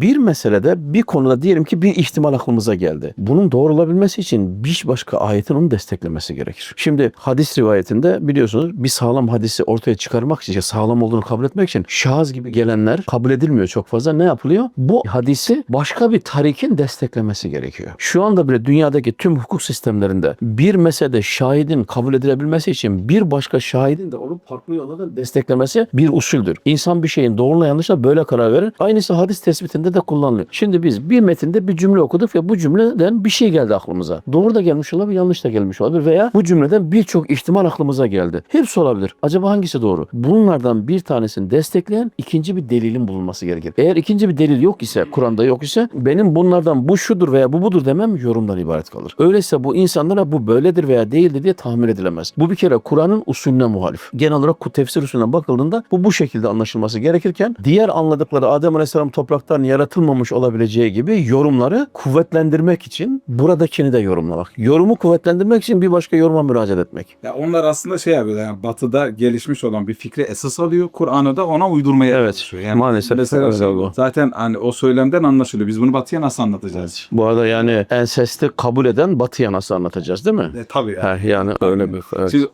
Bir meselede bir konuda diyelim ki bir ihtimal aklımıza geldi. Bunun doğru olabilmesi için bir başka ayetin onu desteklemesi gerekir. Şimdi hadis rivayetinde biliyorsunuz bir sağlam hadisi ortaya çıkarmak için, sağlam olduğunu kabul etmek için şahız gibi gelenler kabul edilmiyor çok fazla. Ne yapılıyor? Bu hadisi başka bir tarikin desteklemesi gerekiyor. Şu anda bile dünyadaki tüm hukuk sistemlerinde bir meselede şahidin kabul edilebilmesi için bir başka şahidin de onu farklı yollardan desteklemesi bir usuldür. İnsan bir şeyin doğruyla yanlışla böyle karar verir. Aynısı hadis tespitinde de kullanılıyor. Şimdi biz bir metinde bir cümle okuduk ve bu cümleden bir şey geldi aklımıza. Doğru da gelmiş olabilir, yanlış da gelmiş olabilir veya bu cümleden birçok ihtimal aklımıza geldi. Hepsi olabilir. Acaba hangisi doğru? Bunlardan bir tanesini destekleyen ikinci bir delilin bulunması gerekir. Eğer ikinci bir delil yok ise, Kur'an'da yok ise benim bunlardan bu şudur veya bu budur demem yorumdan ibaret kalır. Öyleyse bu insanlara bu böyledir veya değildir diye tahmin edilemez. Bu bir kere Kur'an'ın usulüne muhalif. Genel olarak tefsir usulüne bakıldığında bu bu şekilde anlaşılması gerekirken diğer anladıkları Adem Aleyhisselam topraktan yaratılmamış olabileceği gibi yorumları kuvvetlendirmek için buradakini de yorumlamak. Yorumu kuvvetlendirmek için bir başka yoruma müracaat etmek. Ya onlar aslında şey yapıyor yani batıda gelişmiş olan bir fikri esas alıyor. Kur'an'ı da ona uydurmaya Evet, çalışıyor. Yani maalesef mesela şey, oldu. zaten hani o söylemden anlaşılıyor. Biz bunu batıya nasıl anlatacağız? Bu arada yani ensesti kabul eden batıya nasıl anlatacağız değil mi? E, tabii yani. Yani öyle bir. Evet. Şimdi